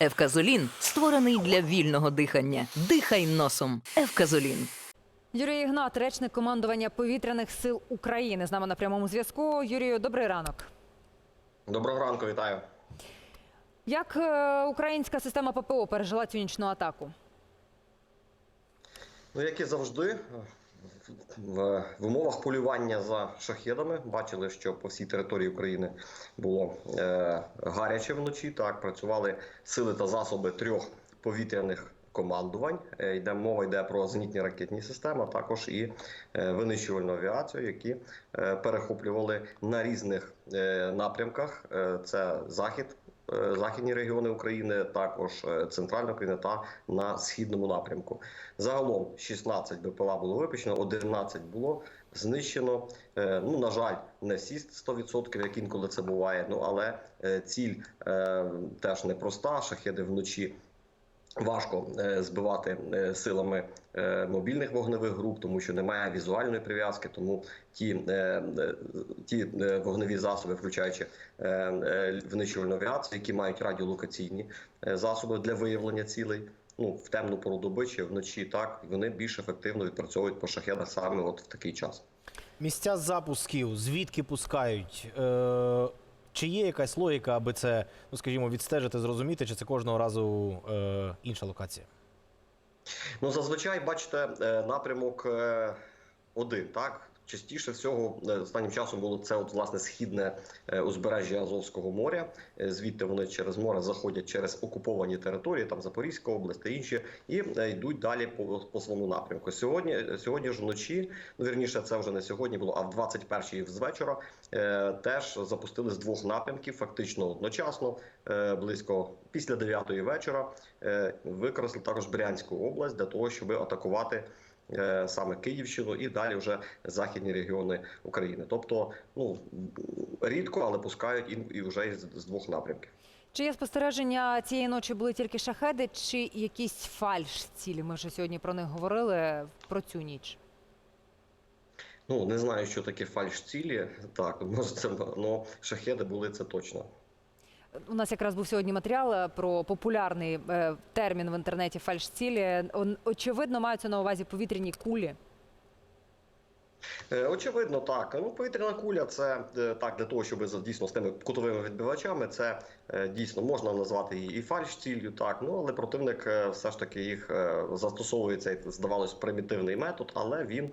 Евказолін створений для вільного дихання. Дихай носом. Евказолін. Юрій Ігнат, речник командування повітряних сил України, з нами на прямому зв'язку. Юрію, добрий ранок. Доброго ранку, вітаю. Як е, українська система ППО пережила цю нічну атаку? Ну, як і завжди, в, умовах полювання за шахедами бачили, що по всій території України було е, гаряче вночі. Так працювали сили та засоби трьох повітряних командувань. Е, йде мова йде про зенітні ракетні системи, а також і е, винищувальну авіацію, які е, перехоплювали на різних напрямках. Це захід. Е, Західні регіони України, також е, центральна Україна та на східному напрямку. Загалом 16 БПЛА було випущено, 11 було знищено. Е, Ну на жаль, не всі 100%, як інколи це буває. Ну але ціль теж непроста. Шахеди вночі. Важко е, збивати е, силами е, мобільних вогневих груп, тому що немає візуальної прив'язки. Тому ті, ті вогневі засоби, включаючи е, авіацію, які мають радіолокаційні засоби для виявлення цілей. Ну в темну пору доби чи вночі, так вони більш ефективно відпрацьовують по шахедах саме от в такий час. Місця запусків, звідки пускають? Чи є якась логіка, аби це, ну скажімо, відстежити, зрозуміти, чи це кожного разу е, інша локація? Ну, зазвичай, бачите, е, напрямок е, один, так? Частіше всього е, останнім часом було це от, власне східне е, узбережжя Азовського моря. Е, Звідти вони через море заходять через окуповані території, там Запорізька область та інші, і йдуть далі по, по своєму напрямку. Сьогодні, сьогодні ж вночі, ну вірніше, це вже не сьогодні було, а в 21-й з вечора е, теж запустили з двох напрямків, фактично одночасно, е, близько після 9-ї вечора. Е, використали також Брянську область для того, щоб атакувати саме Київщину і далі вже західні регіони України. Тобто, ну рідко, але пускають і, і вже з двох напрямків. Чи є спостереження цієї ночі були тільки шахеди, чи якісь фальш цілі? Ми вже сьогодні про них говорили про цю ніч. Ну не знаю, що таке фальш цілі. Так, може це ну, шахеди були це точно. У нас якраз був сьогодні матеріал е, про популярний е, термін в інтернеті фальш-цілі. Очевидно, маються на увазі повітряні кулі. Е, Очевидно, так. Ну, повітряна куля це так для того, щоб дійсно з тими кутовими відбивачами, це дійсно можна назвати її і фальш ціллю, так. Ну але противник все ж таки їх застосовує цей, здавалось, примітивний метод, але він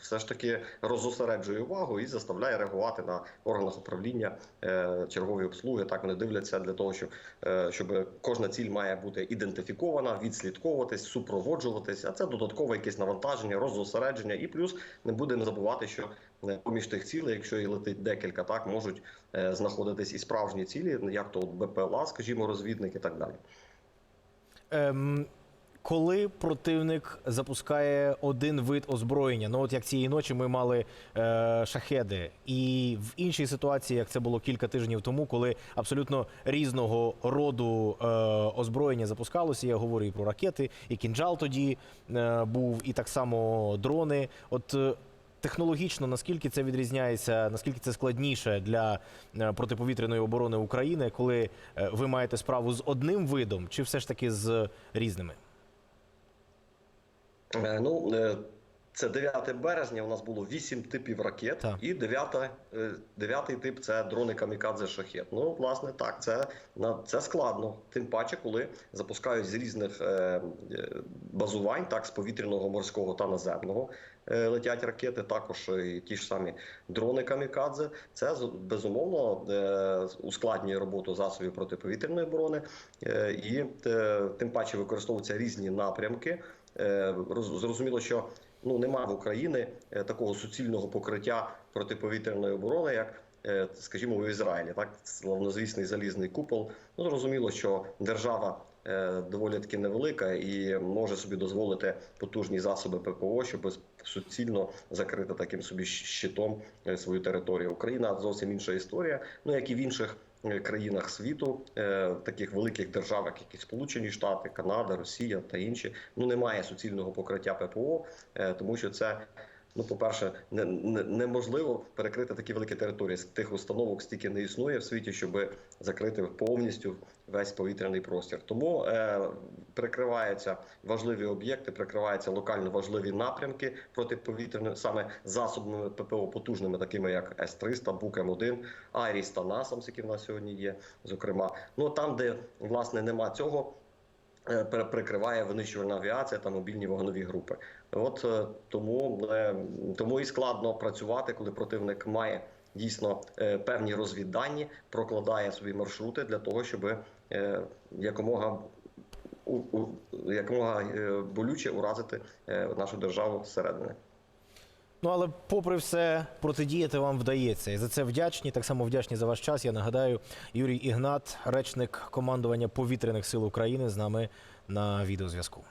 все ж таки розосереджує увагу і заставляє реагувати на органах управління е, чергової обслуги. Так вони дивляться для того, щоб, е, щоб кожна ціль має бути ідентифікована, відслідковуватись, супроводжуватись. А це додаткове якесь навантаження, розосередження, і плюс не будемо забувати, що е, поміж тих цілей, якщо і летить декілька, так можуть е, знаходитись і справжні цілі, як то БПЛА, скажімо, розвідник і так далі. Ем, коли противник запускає один вид озброєння, ну от як цієї ночі ми мали е, шахеди, і в іншій ситуації, як це було кілька тижнів тому, коли абсолютно різного роду е, озброєння запускалося, я говорю і про ракети, і кінжал тоді е, був, і так само дрони. От е, технологічно наскільки це відрізняється, наскільки це складніше для е, протиповітряної оборони України, коли е, ви маєте справу з одним видом, чи все ж таки з різними? Е, Ну, е, це 9 березня. У нас було 8 типів ракет, Так. і 9, е, 9 тип це дрони камікадзе шахет. Ну, власне, так, це, на- це складно. Тим паче, коли запускають з різних е, е, базувань, так, з повітряного, морського та наземного. е, Летять ракети, також і ті ж самі дрони камікадзе. Це безумовно е, ускладнює роботу засобів протиповітряної оборони, е, і е, тим паче використовуються різні напрямки. Е, Зрозуміло, що ну немає в Україні е, такого суцільного покриття протиповітряної оборони, як е, скажімо, у Ізраїлі, так славнозвісний залізний купол. Ну зрозуміло, що держава доволі таки невелика і може собі дозволити потужні засоби ППО, щоб суцільно закрити таким собі щитом свою територію. Україна зовсім інша історія. Ну як і в інших країнах світу, е, таких великих державах, як Сполучені Штати, Канада, Росія та інші, ну немає суцільного покриття ППО, е, тому що це. Ну, по-перше, не, не, неможливо перекрити такі великі території. Тих установок стільки не існує в світі, щоб закрити повністю весь повітряний простір. Тому е, прикриваються важливі об'єкти, прикриваються локально важливі напрямки протиповітряної саме засобами ППО потужними, такими як С-300, Бук М1, Айріс та Насамс, які в нас сьогодні є. Зокрема, ну там, де власне нема цього. Е, Прикриває винищувальна авіація та мобільні вогнові групи. От е, тому, е, тому і складно працювати, коли противник має дійсно певні розвіддані, прокладає собі маршрути для того, щоб якомога якомога болюче уразити нашу державу зсередини. Ну але попри все, протидіяти вам вдається. І за це вдячні. Так само вдячні за ваш час. Я нагадаю, Юрій Ігнат, речник командування повітряних сил України, з нами на відеозв'язку.